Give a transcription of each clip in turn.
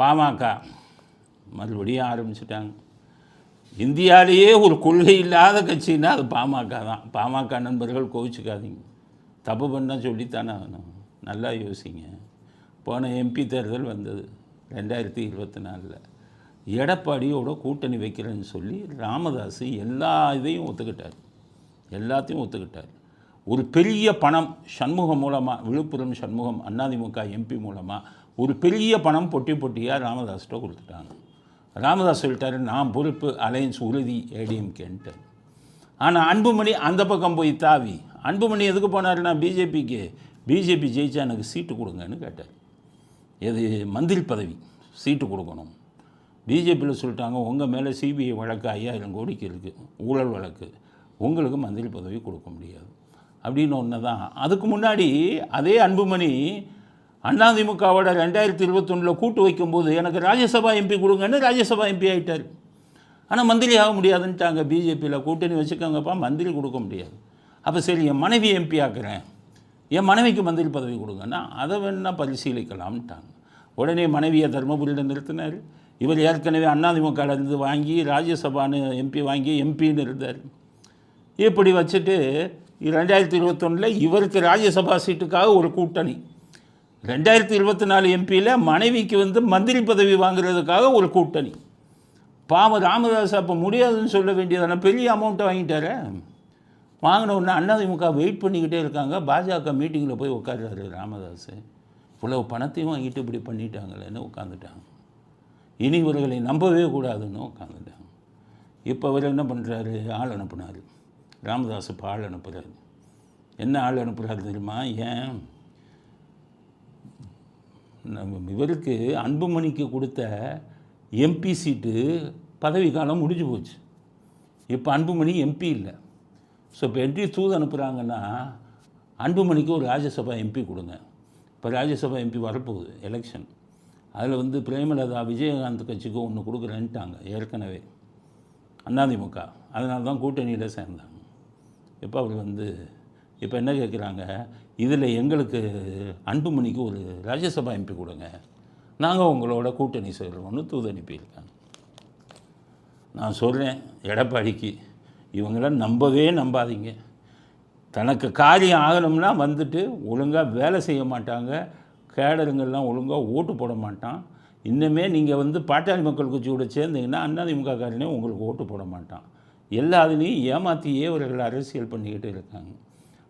பாமக. மறுபடியும் ஆரம்பிச்சிட்டாங்க. இந்தியாவிலேயே ஒரு கொள்கை இல்லாத கட்சின்னா அது பாமக தான். பாமக நண்பர்கள் கோவிச்சுக்காதீங்க. தப்பு பண்ணால் சொல்லித்தானே ஆகணும். நல்லா யோசிங்க. போன எம்பி தேர்தல் வந்தது ரெண்டாயிரத்தி இருபத்தி நாலில். எடப்பாடியோட கூட்டணி வைக்கிறேன்னு சொல்லி ராமதாஸ் எல்லா இதையும் ஒத்துக்கிட்டார். எல்லாத்தையும் ஒத்துக்கிட்டார். ஒரு பெரிய பணம் சண்முகம் மூலமாக விழுப்புரம் சண்முகம் அதிமுக எம்பி மூலமாக ஒரு பெரிய பணம் பொட்டி பொட்டியாக ராமதாஸ்கிட்ட கொடுத்துட்டாங்க. ராமதாஸ் சொல்லிட்டாரு நான் பொறுப்பு அலையன்ஸ் உறுதி ஏடிஎம்கேன்ட்டு. ஆனால் அன்புமணி அந்த பக்கம் போய் தாவி அன்புமணி எதுக்கு போனாருன்னா பிஜேபிக்கு பிஜேபி ஜெயிச்சா எனக்கு சீட்டு கொடுங்கன்னு கேட்டார். எது மந்திரி பதவி சீட்டு கொடுக்கணும். பிஜேபியில் சொல்லிட்டாங்க உங்கள் மேலே சிபிஐ வழக்கு ஐயாயிரம் கோடிக்கு இருக்குது ஊழல் வழக்கு உங்களுக்கு மந்திரி பதவி கொடுக்க முடியாது. அப்படின்னு ஒன்று தான் அதுக்கு முன்னாடி அதே அன்புமணி அதிமுகவோட ரெண்டாயிரத்தி இருபத்தொன்னில் கூட்டு வைக்கும்போது எனக்கு ராஜ்யசபா எம்பி கொடுங்கன்னு ராஜ்யசபா எம்பி ஆகிட்டார் ஆனால் மந்திரி ஆக முடியாதுன்ட்டாங்க பிஜேபியில். கூட்டணி வச்சுக்கோங்கப்பா மந்திரி கொடுக்க முடியாது. அப்போ சரி என் மனைவி எம்பி ஆக்குறேன். என் மனைவிக்கு மந்திரி பதவி கொடுங்கன்னா அதை வேணால் பரிசீலிக்கலாம்ட்டாங்க. உடனே மனைவியை தர்மபுரியில் நிறுத்தினார். இவர் ஏற்கனவே இருந்து வாங்கி ராஜ்யசபான்னு எம்பி வாங்கி எம்பின்னு இருந்தார். இப்படி வச்சுட்டு ரெண்டாயிரத்தி இருபத்தொன்னில் இவருக்கு ராஜ்யசபா சீட்டுக்காக ஒரு கூட்டணி. ரெண்டாயிரத்தி இருபத்தி நாலு எம்பியில் மனைவிக்கு வந்து மந்திரி பதவி வாங்குறதுக்காக ஒரு கூட்டணி. பாவம் ராமதாஸ் அப்போ முடியாதுன்னு சொல்ல வேண்டியதான பெரிய அமௌண்ட்டை வாங்கிட்டாரே. வாங்கின உடனே அண்ணாதிமுக வெயிட் பண்ணிக்கிட்டே இருக்காங்க. பாஜக மீட்டிங்கில் போய் உட்காடுறாரு ராமதாஸ். இவ்வளவு பணத்தையும் வாங்கிட்டு இப்படி பண்ணிட்டாங்களேன்னு உட்காந்துட்டாங்க இனி இவர்களை நம்பவே கூடாதுன்னு உட்காந்துட்டாங்க இப்போ அவர் என்ன பண்ணுறாரு ஆள் அனுப்புனார். ராமதாஸ் இப்போ ஆள் அனுப்புகிறாரு என்ன ஆள் அனுப்புகிறாரு தெரியுமா? ஏன்? இவருக்கு அன்புமணிக்கு கொடுத்த எம்பி சீட்டு பதவி காலம் முடிஞ்சு போச்சு. இப்போ அன்புமணி எம்பி இல்லை. ஸோ இப்போ எம்பி தூது அனுப்புகிறாங்கன்னா அன்புமணிக்கு ஒரு ராஜ்யசபா எம்பி கொடுங்க. இப்போ ராஜ்யசபா எம்பி வரப்போகுது எலெக்ஷன் அதில் வந்து பிரேமலதா விஜயகாந்த் கட்சிக்கு ஒன்று கொடுக்குறேன்ட்டாங்க ஏற்கனவே. அதிமுக அதனால தான் கூட்டணியில் சேர்ந்தாங்க. இப்போ அவர் வந்து இப்போ என்ன கேட்குறாங்க இதில் எங்களுக்கு அன்புமணிக்கு ஒரு ராஜ்யசபா எம்பி கொடுங்க. நாங்கள் உங்களோட கூட்டணி சேர்றோம்னு தூது அனுப்பியிருக்காங்க நான் சொல்கிறேன் எடப்பாடிக்கு இவங்களாம் நம்பவே நம்பாதீங்க. தனக்கு காரியம் ஆகணும்னா வந்துட்டு ஒழுங்காக வேலை செய்ய மாட்டாங்க. கேடருங்கள்லாம் ஒழுங்காக ஓட்டு போட மாட்டான். இன்னுமே நீங்கள் வந்து பாட்டாளி மக்கள் கட்சியோட சேர்ந்தீங்கன்னா அதிமுக காரனே உங்களுக்கு ஓட்டு போட மாட்டான். எல்லா அதுலேயும் ஏமாற்றியே இவர்கள் அரசியல் பண்ணிக்கிட்டு இருக்காங்க.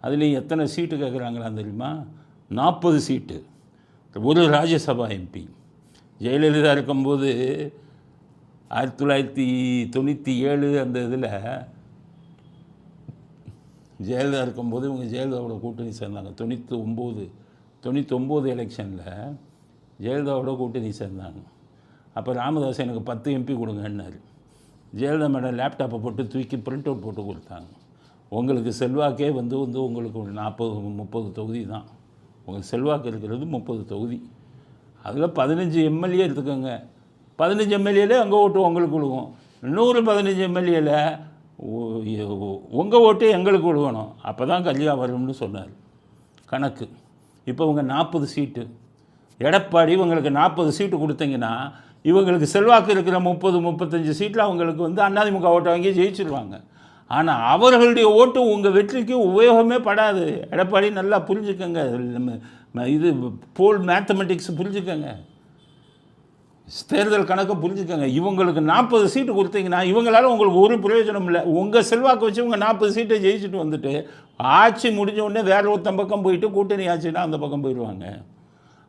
அதுலேயும் எத்தனை சீட்டு கேட்குறாங்களான்னு தெரியுமா? நாற்பது சீட்டு. ஒரு ராஜ்யசபா எம்பி. ஜெயலலிதா இருக்கும்போது ஆயிரத்தி தொள்ளாயிரத்தி தொண்ணூற்றி ஏழு அந்த இதில் ஜெயலலிதா இருக்கும்போது இவங்க ஜெயலலிதாவோட கூட்டணி சேர்ந்தாங்க. தொண்ணூற்றி ஒம்பது தொண்ணூற்றி ஒம்பது எலெக்ஷனில் ஜெயலலிதாவோட கூட்டணி சேர்ந்தாங்க. அப்போ ராமதாஸ் எனக்கு பத்து எம்பி கொடுங்கன்னாரு. ஜெயலலிதா மேடம் லேப்டாப்பை போட்டு தூக்கி பிரிண்ட் அவுட் போட்டு கொடுத்தாங்க. உங்களுக்கு செல்வாக்கே வந்து வந்து உங்களுக்கு ஒரு நாற்பது முப்பது தொகுதி தான். உங்களுக்கு செல்வாக்கு இருக்கிறது முப்பது தொகுதி. அதில் பதினஞ்சு எம்எல்ஏ எடுத்துக்கோங்க பதினஞ்சு எம்எல்ஏலே அங்கே ஓட்டு உங்களுக்கு விழுகும். நூறு பதினஞ்சு எம்எல்ஏல உங்கள் ஓட்டு எங்களுக்கு விழுகணும். அப்போ தான் கல்யா வரும்னு சொன்னார். கணக்கு. இப்போ இவங்க நாற்பது சீட்டு. எடப்பாடி இவங்களுக்கு நாற்பது சீட்டு கொடுத்தீங்கன்னா இவங்களுக்கு செல்வாக்கு இருக்கிற முப்பது முப்பத்தஞ்சு சீட்டில் அவங்களுக்கு வந்து அதிமுக ஓட்டை வாங்கி ஜெயிச்சிருவாங்க. ஆனால் அவர்களுடைய ஓட்டு உங்கள் வெற்றிக்கு உபயோகமே படாது. எடப்பாடி நல்லா புரிஞ்சுக்கங்க. நம்ம இது போல் மேத்தமெட்டிக்ஸ் புரிஞ்சுக்கங்க. தேர்தல் கணக்கை புரிஞ்சுக்கோங்க. இவங்களுக்கு நாற்பது சீட்டு கொடுத்தீங்கன்னா இவங்களால உங்களுக்கு ஒரு பிரயோஜனம் இல்லை. உங்கள் செல்வாக்கு வச்சு உங்கள் நாற்பது சீட்டை ஜெயிச்சுட்டு வந்துட்டு ஆட்சி முடிஞ்ச உடனே வேற ஒருத்தன் பக்கம் போயிட்டு கூட்டணி ஆச்சுன்னா அந்த பக்கம் போயிடுவாங்க.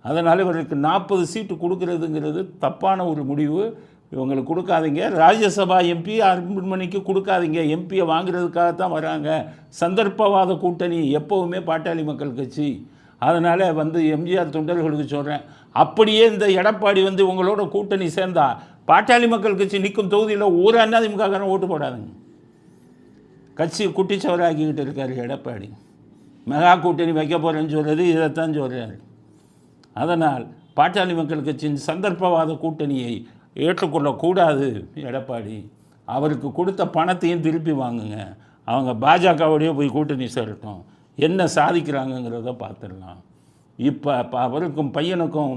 அதனால் இவர்களுக்கு நாற்பது சீட்டு கொடுக்கறதுங்கிறது தப்பான ஒரு முடிவு. இவங்களுக்கு கொடுக்காதீங்க. ராஜ்யசபா எம்பி அன்புமணிக்கு கொடுக்காதீங்க. எம்பியை வாங்குறதுக்காகத்தான் வராங்க. சந்தர்ப்பவாத கூட்டணி எப்போவுமே பாட்டாளி மக்கள் கட்சி. அதனால் வந்து எம்ஜிஆர் தொண்டர்களுக்கு சொல்கிறேன் அப்படியே இந்த எடப்பாடி வந்து உங்களோட கூட்டணி சேர்ந்தா பாட்டாளி மக்கள் கட்சி நிற்கும் தொகுதியில் ஒரு அண்ணாதிமுகக்காரன் ஓட்டு போடாதுங்க. கட்சி குட்டிச்சவராக்கிக்கிட்டு இருக்கார் எடப்பாடி. மெகா கூட்டணி வைக்க போகிறேன்னு சொல்கிறது இதைத்தான் சொல்கிறார் அதனால் பாட்டாளி மக்கள் கட்சியின் சந்தர்ப்பவாத கூட்டணியை ஏற்றுக்கொள்ளக்கூடாது எடப்பாடி. அவருக்கு கொடுத்த பணத்தையும் திருப்பி வாங்குங்க. அவங்க பாஜகவோடையே போய் கூட்டணி சேரட்டும். என்ன சாதிக்கிறாங்கங்கிறத பார்த்துடலாம். இப்போ அவருக்கும் பையனுக்கும்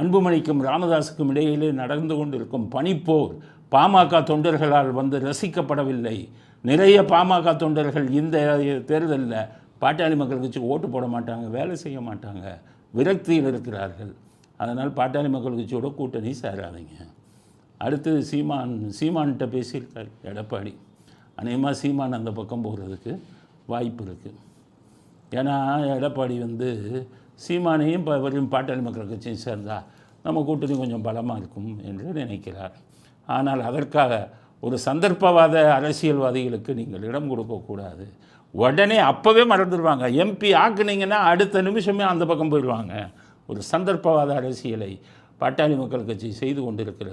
அன்புமணிக்கும் ராமதாஸுக்கும் இடையிலே நடந்து கொண்டிருக்கும் பனிப்போர் பாமக தொண்டர்களால் வந்து ரசிக்கப்படவில்லை. நிறைய பாமக தொண்டர்கள் இந்த தேர்தலில் பாட்டாளி மக்கள் கட்சி ஓட்டு போட மாட்டாங்க வேலை செய்ய மாட்டாங்க. விரக்தியில் இருக்கிறார்கள். அதனால் பாட்டாளி மக்கள் கட்சியோட கூட்டணி சேராதீங்க. அடுத்தது சீமான் சீமான்கிட்ட பேசியிருக்கார் எடப்பாடி. அநேகமாக சீமான் அந்த பக்கம் போகிறதுக்கு வாய்ப்பு இருக்குது ஏன்னா எடப்பாடி வந்து சீமானையும் இப்போ வரையும் பாட்டாளி மக்கள் கட்சியும் சேர்ந்தா நம்ம கூட்டணி கொஞ்சம் பலமாக இருக்கும் என்று நினைக்கிறார். ஆனால் அதற்காக ஒரு சந்தர்ப்பவாத அரசியல்வாதிகளுக்கு நீங்கள் இடம் கொடுக்கக்கூடாது உடனே அப்போவே மறந்துடுவாங்க எம்பி ஆக்குனீங்கன்னா அடுத்த நிமிஷமே அந்த பக்கம் போயிடுவாங்க. ஒரு சந்தர்ப்பவாத அரசியலை பாட்டாளி மக்கள் கட்சி செய்து கொண்டிருக்கிறது.